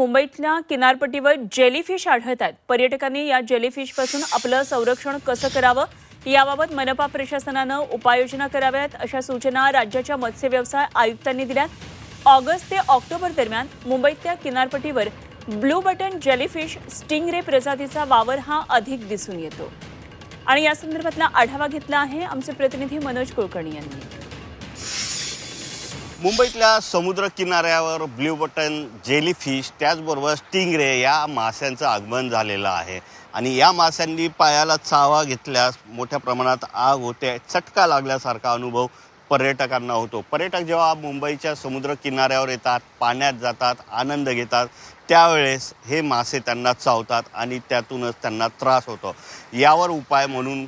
मुंबईतल्या किनारपट्टीवर जेलीफिश आढळत आहेत पर्यटकांनी या जेलीफिशपासून आपलं संरक्षण कसं करावं? याबाबत मनपा प्रशासनानं उपाययोजना कराव्यात अशा सूचना राज्याच्या मत्स्य व्यवसाय आयुक्तांनी दिल्यात ऑगस्ट ते ऑक्टोबर दरम्यान मुंबईतल्या किनारपट्टीवर ब्लू बटन जेलीफिश स्टिंगरे प्रजातीचा वावर हा अधिक दिसून येतो. आणि या संदर्भातला आढावा घेतला आहे आमचे प्रतिनिधी मनोज कुलकर्णी यांनी. मुंबईतल्या समुद्र किनाऱ्यावर ब्ल्यू बटन जेलीफिश त्याचबरोबर स्टिंगरे या माशांचं आगमन झालेलं आहे. आणि या माशांनी पायाला चावा घेतल्यास मोठ्या प्रमाणात आग होते चटका लागल्यासारखा अनुभव पर्यटकांना होतो. पर्यटक जेव्हा मुंबईच्या समुद्र किनाऱ्यावर येतात पाण्यात जातात आनंद घेतात त्यावेळेस हे मासे त्यांना चावतात आणि त्यातूनच त्यांना त्रास होतो. यावर उपाय म्हणून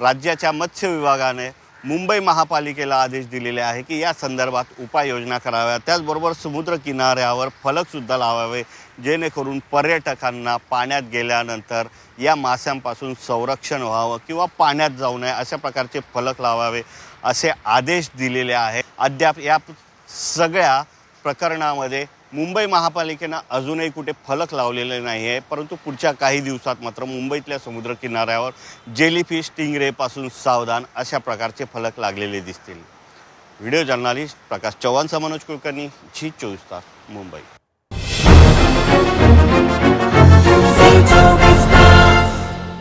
राज्याच्या मत्स्य विभागाने मुंबई महापालिकेला आदेश दिलेले आहे की या संदर्भात उपाययोजना कराव्या त्याचबरोबर समुद्र किनाऱ्यावर फलकसुद्धा लावावे जेणेकरून पर्यटकांना पाण्यात गेल्यानंतर या माशांपासून संरक्षण व्हावं किंवा पाण्यात जाऊ नये अशा प्रकारचे फलक लावावे असे आदेश दिलेले आहे. अद्याप या सगळ्या प्रकरणामध्ये मुंबई महापालिकेनं अजूनही कुठे फलक लावलेले नाही आहे परंतु पुढच्या काही दिवसात मात्र मुंबईतल्या समुद्र किनाऱ्यावर जेलीफिश टिंगरेपासून सावधान अशा प्रकारचे फलक लागलेले दिसतील. Video journalist Prakash Chavan Manoj Kulkarni Zee चोवीस तास मुंबई.